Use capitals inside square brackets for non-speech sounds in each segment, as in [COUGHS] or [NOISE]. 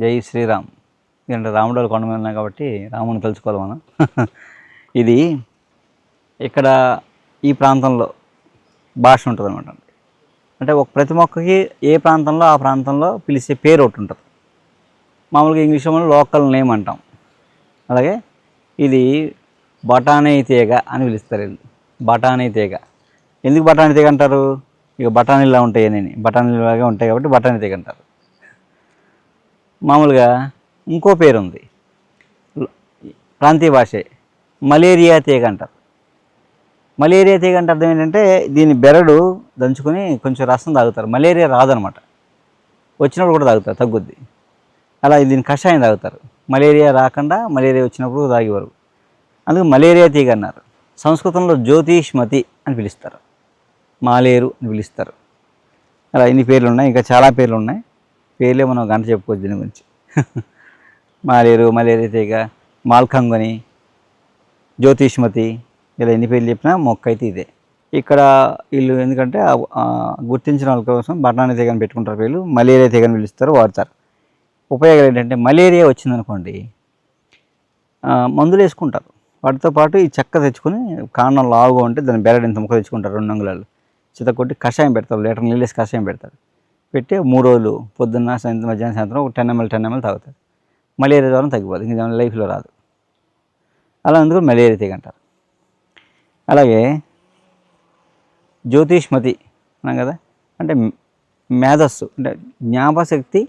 జై శ్రీరామ్. ఎందుకంటే రాముడు కొండ మీద ఉన్నాం కాబట్టి రాముని తెలుసుకోవాలి మనం. [LAUGHS] ఇది ఇక్కడ ఈ ప్రాంతంలో భాష ఉంటుంది అనమాట అంటే ఒక ప్రతి మొక్కకి ఏ ప్రాంతంలో ఆ ప్రాంతంలో పిలిచే పేరు ఒకటి ఉంటుంది. మామూలుగా ఇంగ్లీష్లో మనం లోకల్ నేమ్ అంటాం. అలాగే ఇది బఠానీ తీగ అని పిలుస్తారు వీళ్ళు. బఠానీ తీగ. ఎందుకు బఠానీ తీగ అంటారు? ఇక బఠానీలా ఉంటాయి అని. బఠానీలాగే ఉంటాయి కాబట్టి బఠానీ తీగ అంటారు. మామూలుగా ఇంకో పేరు ఉంది ప్రాంతీయ భాషే. మలేరియా తీగ అంటారు. మలేరియా తీగ అంటే అర్థం ఏంటంటే దీని బెరడు దంచుకొని కొంచెం రసం తాగుతారు. మలేరియా రాదనమాట. వచ్చినప్పుడు కూడా తాగుతారు తగ్గుద్ది. అలా దీని కషాయం తాగుతారు. మలేరియా రాకుండా మలేరియా వచ్చినప్పుడు తాగేవారు. అందుకు మలేరియా తీగ అన్నారు. సంస్కృతంలో జ్యోతిష్మతి అని పిలుస్తారు. మాలేరు అని పిలుస్తారు. అలా ఇన్ని పేర్లు ఉన్నాయి ఇంకా చాలా పేర్లు ఉన్నాయి. పేర్లే మనం గంట చెప్పుకోవచ్చు దీని గురించి. [LAUGHS] మాలేరు మలేరియా తీగ మాల్కంగుని జ్యోతిష్మతి ఇలా ఎన్ని పేర్లు చెప్పినా మొక్క అయితే ఇదే. ఇక్కడ వీళ్ళు ఎందుకంటే గుర్తించిన వాళ్ళ కోసం బఠానీ తీగని పెట్టుకుంటారు వీళ్ళు మలేరియా తీగని పిలుస్తారు వాడతారు. ఉపయోగాలు ఏంటంటే మలేరియా వచ్చిందనుకోండి మందులు వేసుకుంటారు. వాటితో పాటు ఈ చెక్క తెచ్చుకొని కాండం లావుగా ఉంటే దాన్ని బెరడు ఇంత ముక్క తెచ్చుకుంటారు రెండు అంగుళాలు. చితకొట్టి కషాయం పెడతారు లీటర్ నీళ్ళేసి కషాయం పెడతారు. పెట్టి మూడు రోజులు పొద్దున్న సాయంత్రం మధ్యాహ్నం సాయంత్రం ఒక టెన్ ఎంఎల్ టెన్ ఎంఎల్ తాగుతారు. మలేరియా ద్వారా తగ్గిపోతుంది ఇంకా లైఫ్లో రాదు. అలా అందుకు మలేరియా తీగ అంటారు అలాగే జ్యోతిష్మతి అన్నాం కదా అంటే మేధస్సు అంటే జ్ఞాపశక్తి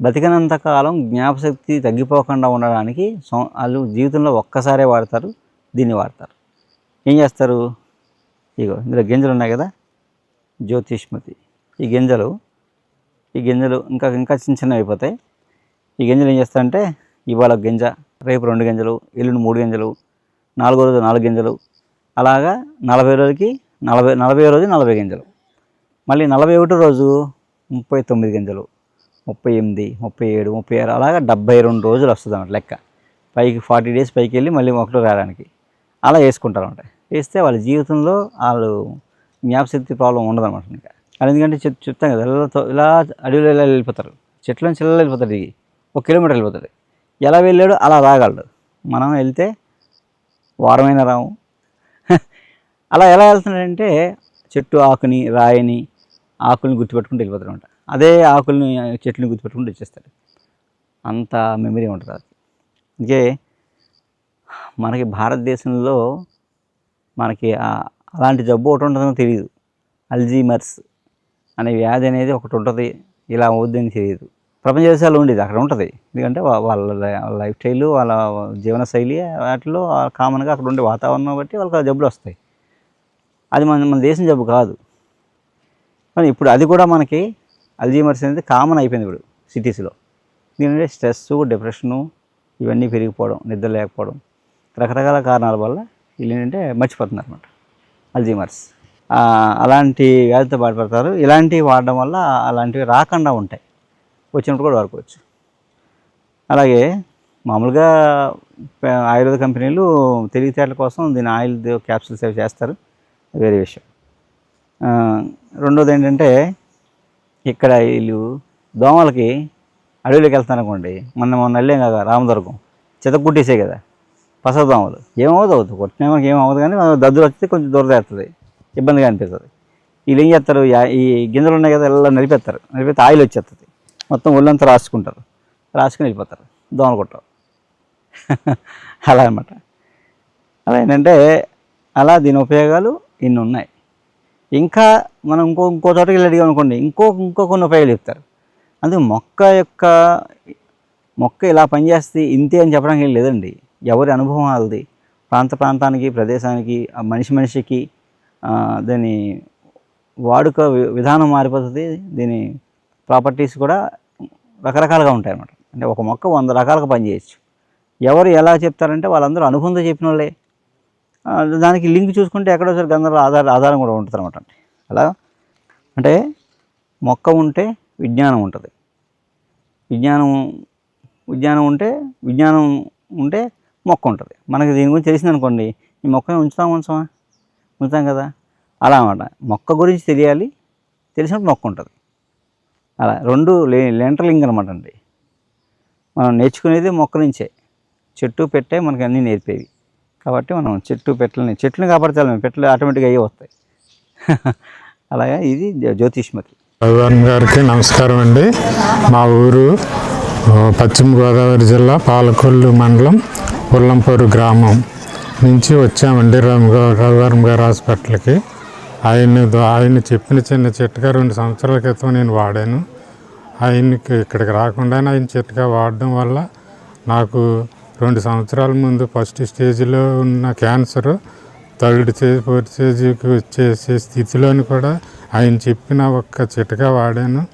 బతికినంత కాలం జ్ఞాపశక్తి తగ్గిపోకుండా ఉండడానికి వాళ్ళు జీవితంలో ఒక్కసారే వాడతారు దీన్ని వాడతారు. ఏం చేస్తారు? ఇగో ఇందులో గింజలు ఉన్నాయి కదా జ్యోతిష్మతి. ఈ గింజలు ఈ గింజలు ఇంకా ఇంకా చిన్న చిన్నవి అయిపోతాయి. ఈ గింజలు ఏం చేస్తారంటే ఇవాళ గింజ రేపు రెండు గింజలు ఎల్లుండి మూడు గింజలు నాలుగో రోజు నాలుగు గింజలు అలాగా నలభై రోజులకి నలభై నలభై రోజు నలభై గింజలు. మళ్ళీ నలభై ఒకటో రోజు ముప్పై తొమ్మిది గింజలు ముప్పై ఎనిమిది ముప్పై ఏడు ముప్పై ఆరు అలాగా డెబ్బై రెండు రోజులు వస్తుంది అన్నమాట లెక్క. పైకి ఫార్టీ డేస్ పైకి వెళ్ళి మళ్ళీ ఒకటో రావడానికి అలా వేసుకుంటారు అనమాట వేస్తే వాళ్ళ జీవితంలో వాళ్ళు జ్ఞాపశక్తి ప్రాబ్లం ఉండదన్నమాట ఇంకా. అది ఎందుకంటే చెప్తాను కదా ఇలా ఇలా అడవిలో ఇలా వెళ్ళిపోతారు? చెట్ల నుంచి ఇలా వెళ్ళిపోతారు దిగి. ఒక కిలోమీటర్ వెళ్ళిపోతాడు ఎలా వెళ్ళాడు అలా రాగలడు. మనం వెళ్తే వారమైన రాము. [LAUGHS] అలా ఎలా వెళ్తున్నాడంటే చెట్టు ఆకుని రాయిని ఆకుల్ని గుర్తుపెట్టుకుంటూ వెళ్ళిపోతాడనమాట అదే ఆకుల్ని చెట్లని గుర్తుపెట్టుకుంటూ వచ్చేస్తాడు. అంత మెమరీ ఉంటుంది అది అందుకే మనకి భారతదేశంలో మనకి అలాంటి జబ్బు ఒకటి ఉంటుందో తెలియదు అల్జీమర్స్. అనే వ్యాధి అనేది ఒకటి ఉంటుంది. ఇలా అవుద్దని తెలియదు. ప్రపంచ దేశాలు ఉండేది అక్కడ ఉంటుంది. ఎందుకంటే వాళ్ళ లైఫ్ స్టైల్ వాళ్ళ జీవనశైలి వాటిలో కామన్గా అక్కడ ఉండే వాతావరణం బట్టి వాళ్ళకి జబ్బులు వస్తాయి. అది మన మన దేశం జబ్బు కాదు. కానీ ఇప్పుడు అది కూడా మనకి అల్జీమర్స్ అనేది కామన్ అయిపోయింది ఇప్పుడు సిటీస్లో. దీనివల్ల స్ట్రెస్ డిప్రెషను ఇవన్నీ పెరిగిపోవడం నిద్ర లేకపోవడం రకరకాల కారణాల వల్ల వీళ్ళు ఏంటంటే మర్చిపోతున్నారు అనమాట అల్జీమర్స్. అలాంటి వ్యాధితో బాధపడతారు. ఇలాంటివి వాడడం వల్ల అలాంటివి రాకుండా ఉంటాయి. వచ్చినప్పుడు కూడా వాడుకోవచ్చు. అలాగే మామూలుగా ఆయుర్వేద కంపెనీలు తెలివితేటల కోసం దీని ఆయిల్ క్యాప్సూల్స్ అవి చేస్తారు. వేరే విషయం. రెండోది ఏంటంటే ఇక్కడ వీళ్ళు దోమలకి అడవిలోకి వెళ్తాను అనుకోండి మొన్న మొన్న వెళ్ళాం కదా రామదుర్గం చితకుట్టేసే కదా పసర దోమలు. ఏమవుతుంది అవుతుంది కొట్టినా మనకి ఏమవుతుంది కానీ దద్దులు వస్తే కొంచెం దూరదేస్తుంది ఇబ్బందిగా అనిపిస్తుంది. వీళ్ళు ఏం చేస్తారు? ఈ గింజలు ఉన్నాయి కదా ఎలా నలిపేస్తారు. నడిపితే ఆయిల్ వచ్చేస్తుంది మొత్తం ఒళ్ళంతా రాసుకుంటారు. రాసుకుని వెళ్ళిపోతారు. దోమలు కొట్టరు. [LAUGHS] అలా అనమాట అలా ఏంటంటే అలా దీని ఉపయోగాలు ఇన్ని ఉన్నాయి. ఇంకా మనం ఇంకో ఇంకో చోటకి వెళ్ళి అడిగాం అనుకోండి ఇంకో ఇంకో కొన్ని ఉపయోగాలు చెప్తారు. అందుకే మొక్క యొక్క మొక్క ఇలా పనిచేస్తే ఇంతే అని చెప్పడానికి లేదండి. ఎవరి అనుభవం వాళ్ళది. ప్రాంత ప్రాంతానికి ప్రదేశానికి ఆ మనిషి మనిషికి దాని వాడుక విధానం మారిపోతుంది. దీని ప్రాపర్టీస్ కూడా రకరకాలుగా ఉంటాయి అన్నమాట అంటే ఒక మొక్క వంద రకాలుగా పనిచేయచ్చు. ఎవరు ఎలా చెప్తారంటే వాళ్ళందరూ అనుభవంతో చెప్పిన వాళ్ళే దానికి లింక్ చూసుకుంటే ఎక్కడో సరే గంధర్వ ఆధార ఆధారం కూడా ఉంటుంది అనమాట అలా అంటే మొక్క ఉంటే విజ్ఞానం ఉంటుంది. విజ్ఞానం విజ్ఞానం ఉంటే విజ్ఞానం ఉంటే మొక్క ఉంటుంది. మనకి దీని గురించి తెలిసిందనుకోండి ఈ మొక్కని ఉంచుతాం ఉంచమా? ఉంచుతాం కదా? అలా అన్నమాట. మొక్క గురించి తెలియాలి తెలిసినప్పుడు మొక్క ఉంటుంది అలా రెండు లే లెంటర్లింగ్ అనమాట అండి. మనం నేర్చుకునేది మొక్క నుంచే. చెట్టు పెట్టే మనకి అన్నీ నేర్పేవి. కాబట్టి మనం చెట్టు పెట్టలని చెట్లను కాపాడతాం పెట్టలు ఆటోమేటిక్గా అయ్యే వస్తాయి. [LAUGHS] అలాగే ఇది జ్యోతిష్మతి. రఘువరన్ గారికి నమస్కారం అండి. మా ఊరు పశ్చిమ గోదావరి జిల్లా పాలకొల్లు మండలం ఉల్లంపూరు గ్రామం. నుంచి వచ్చామండి రఘు రఘువరం గారి హాస్పిటల్కి. ఆయన ఆయన చెప్పిన చిన్న చిట్కా రెండు సంవత్సరాల క్రితం నేను వాడాను. ఆయనకి ఇక్కడికి రాకుండానే ఆయన చిట్కా వాడడం వల్ల నాకు రెండు సంవత్సరాల ముందు ఫస్ట్ స్టేజ్లో ఉన్న క్యాన్సర్ థర్డ్ స్టేజ్ ఫోర్త్ స్టేజ్కి వచ్చేసే స్థితిలోని కూడా ఆయన చెప్పిన ఒక్క చిట్కా వాడాను.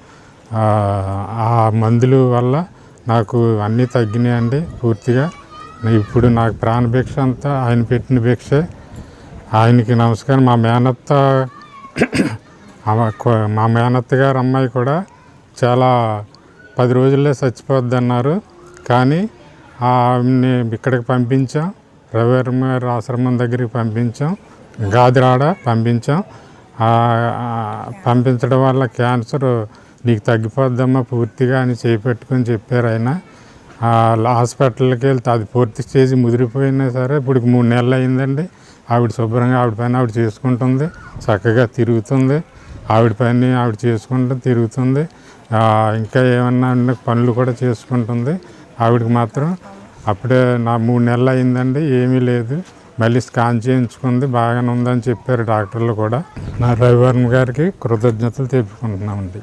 ఆ, మందులు వల్ల నాకు అన్నీ తగ్గినాయండి పూర్తిగా. ఇప్పుడు నాకు ప్రాణభిక్ష అంతా ఆయన పెట్టిన భిక్షే. ఆయనకి నమస్కారం. మా మేనత్త [COUGHS] మా మేనత్త గారు అమ్మాయి కూడా చాలా పది రోజుల్లో చచ్చిపోద్ది అన్నారు కానీ ఆమెని ఇక్కడికి పంపించాం. రవివర్మ ఆశ్రమం దగ్గరికి పంపించాం. గాదిరాడ పంపించాం. పంపించడం వల్ల క్యాన్సర్ నీకు తగ్గిపోద్దమ్మా పూర్తిగా అని చేపెట్టుకొని చెప్పారు ఆయన. హాస్పిటల్కి వెళ్తే అది పూర్తి స్టేజ్ ముదిరిపోయినా సరే ఇప్పుడు మూడు నెలలు అయిందండి. ఆవిడ శుభ్రంగా ఆవిడ పని ఆవిడ చేసుకుంటుంది. చక్కగా తిరుగుతుంది. ఆవిడ పని ఆవిడ చేసుకుంటూ తిరుగుతుంది. ఇంకా ఏమన్నా పనులు కూడా చేసుకుంటుంది. ఆవిడకి మాత్రం అప్పుడే నా మూడు నెలలు అయిందండి. ఏమీ లేదు. మళ్ళీ స్కాన్ చేయించుకుంది. బాగానే ఉందని చెప్పారు డాక్టర్లు కూడా. నా రవివర్మ గారికి కృతజ్ఞతలు తెలుపుకుంటున్నామండి.